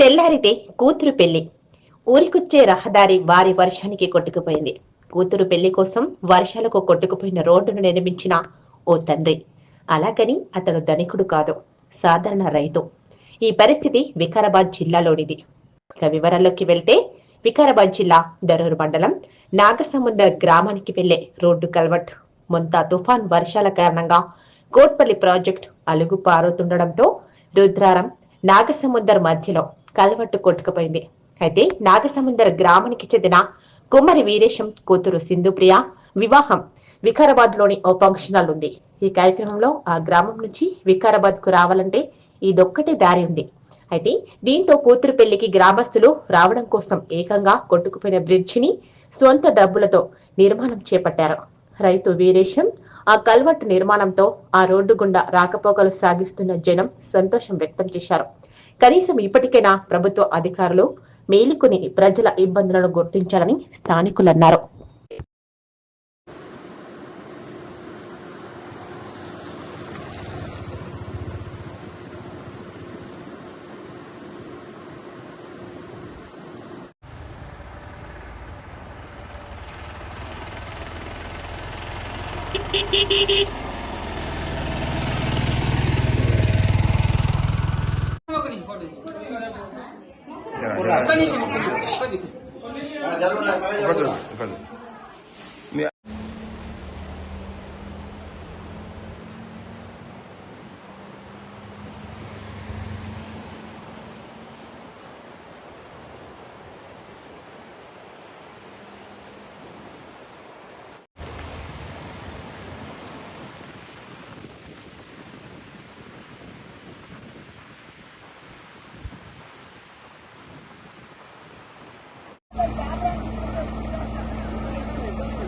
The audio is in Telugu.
తెల్లారితే కూతురు పెళ్ళి ఊరికొచ్చే రహదారి వారి వర్షానికి కొట్టుకుపోయింది. కూతురు పెళ్ళి కోసం వర్షాలకు కొట్టుకుపోయిన రోడ్డును నిర్మించిన ఓ తండ్రి. అలాగని అతడు ధనికుడు కాదు సాధారణ రైతు. ఈ పరిస్థితి వికారాబాద్ జిల్లాలోనిది. ఇక వివరాల్లోకి వెళ్తే వికారాబాద్ జిల్లా దరూరు మండలం నాగసముద్ర గ్రామానికి వెళ్ళే రోడ్డు కల్వట్ మొంత తుఫాన్ వర్షాల కారణంగా కోట్పల్లి ప్రాజెక్ట్ అలుగు పారుతుండడంతో రుద్రారం నాగసముద్ర మధ్యలో కల్వట్టు కొట్టుకుపోయింది. అయితే నాగసముందర గ్రామానికి చెందిన కుమ్మరి వీరేశం కూతురు సింధుప్రియ వివాహం వికారాబాద్లోని ఓ ఫంక్షన్ హాల్ ఉంది. ఈ కార్యక్రమంలో ఆ గ్రామం నుంచి వికారాబాద్కు రావాలంటే ఇదొక్కటే దారి ఉంది. అయితే దీంతో కూతురు పెళ్ళికి గ్రామస్తులు రావడం కోసం ఏకంగా కొట్టుకుపోయిన బ్రిడ్జిని సొంత డబ్బులతో నిర్మాణం చేపట్టారు. రైతు వీరేశం ఆ కల్వట్టు నిర్మాణంతో ఆ రోడ్డు గుండా రాకపోకలు సాగిస్తున్న జనం సంతోషం వ్యక్తం చేశారు. కనీసం ఇప్పటికైనా ప్రభుత్వ అధికారులు మేలుకొని ప్రజల ఇబ్బందులను గుర్తించాలని స్థానికులు అన్నారు beep. تفضل تفضل